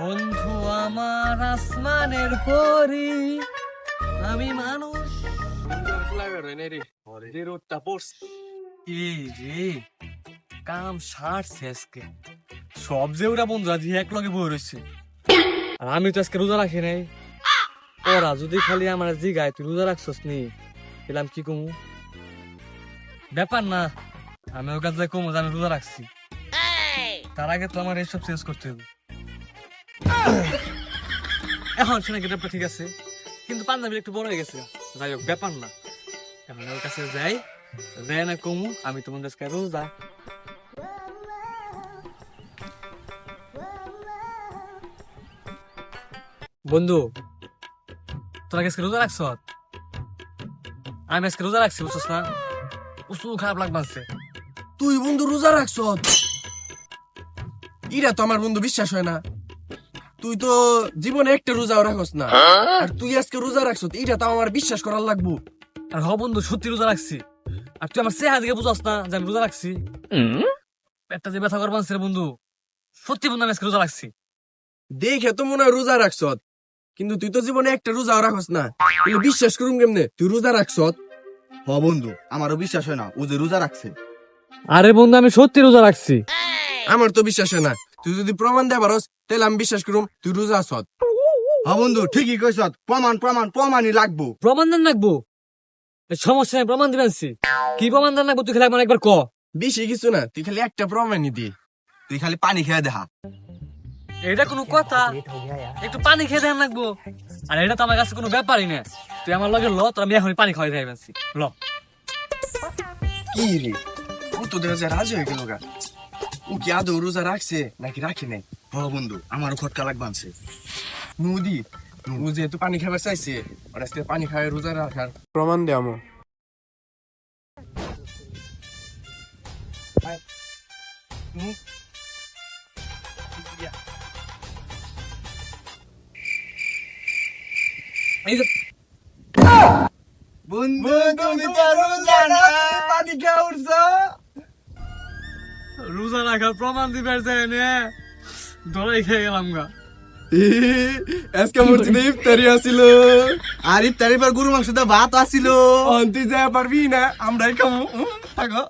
বন্ধু আমার আসমানের পরি আমি মানুষ। কাম সারছে আজকে। সব যে ওরা বন্ধু আজ এক লগে বই রয়েছে। আর আমি তো আজকে রোজা রাখি নাই। ওরা যদি খালি আমার জিগায় তুই রোজা রাখছস নি? এলাম কি কমু? ব্যাপার না আমি ওর কাছে কমু আমি রোজা রাখছি। তার আগে তো আমার এসব চেঞ্জ করতে হবে। এখন ঠিক আছে? কিন্তু একটু বড় হয়ে গেছে। যাই হোক, ব্যাপার না। এখন ওর কাছে যাই কমু, আমি তোমার কাছে বন্ধু, তোরা আজকে রোজা রাখছ? আমি আজকে রোজা রাখছি, বুঝছিস না? উসুল খারাপ লাগবাছে তুই বন্ধু রোজা রাখছ? ইরা তো আমার বন্ধু বিশ্বাস হয় না। তুই তো জীবনে একটা রোজাও রাখস না। আর তুই আজকে রোজা রাখছ এটা তো আমার বিশ্বাস করার লাগবো। আর হ বন্ধু সত্যি রোজা রাখছি। আর তুই আমার চেহারা দিকে বুঝাস না যে আমি রোজা রাখছি। পেটটা যে ব্যথা করবান রে বন্ধু সত্যি বন্ধু আমি আজকে রোজা রাখছি। দেখে তো মনে হয় রোজা রাখছ কিন্তু তুই তো জীবনে একটা রোজাও রাখস না। তাহলে বিশ্বাস করুম কেমনে তুই রোজা রাখছ? হ বন্ধু আমারও বিশ্বাস হয় না ও যে রোজা রাখছে। আরে বন্ধু আমি সত্যি রোজা রাখছি। আমার তো বিশ্বাস হয় না। তুই যদি প্রমাণ দেয় পারস তাহলে আমি বিশ্বাস করুম তুই রোজা আছ হ বন্ধু ঠিকই কইছ প্রমাণ প্রমাণ প্রমাণই লাগবো। প্রমাণ দেন রাখব সমস্যা নাই প্রমাণ দিবেন সি। কি প্রমাণ দেন রাখব তুই খেলে একবার একবার ক। বেশি কিছু না তুই খালি একটা প্রমাণই দি। তুই খালি পানি খেয়ে দেখা। এটা কোনো কথা। একটু পানি খেয়ে দেন রাখব আর এটা তো আমার কাছে কোনো ব্যাপারই না। তুই আমার লগে ল তোর আমি এখনই পানি খাওয়াই দেবেন ল। কি রে? ও তো দেখা যায় রাজি হয়ে গেল গা। ও কি আদৌ রোজা রাখছে নাকি রাখে নাই? হ বন্ধু আমারও খটকা লাগবানছে নদী? ও যেহেতু পানি খাবার চাইছে ওর আজকে পানি খাওয়াই রোজা রাখার প্রমাণ দেয়ামো এই বন্ধু তুমি তো রোজা না পানি খেয়ে উঠছো রোজা রাখার প্রমাণ দিবার যায় নে ধরাই খেয়ে গেলাম গা। আজকে মসজিদে ইফতারি আসিল আর ইফতারি পর গরু মাংস ভাত আসিল অন্তি যা পারবি না আমরাই খাব থাকো।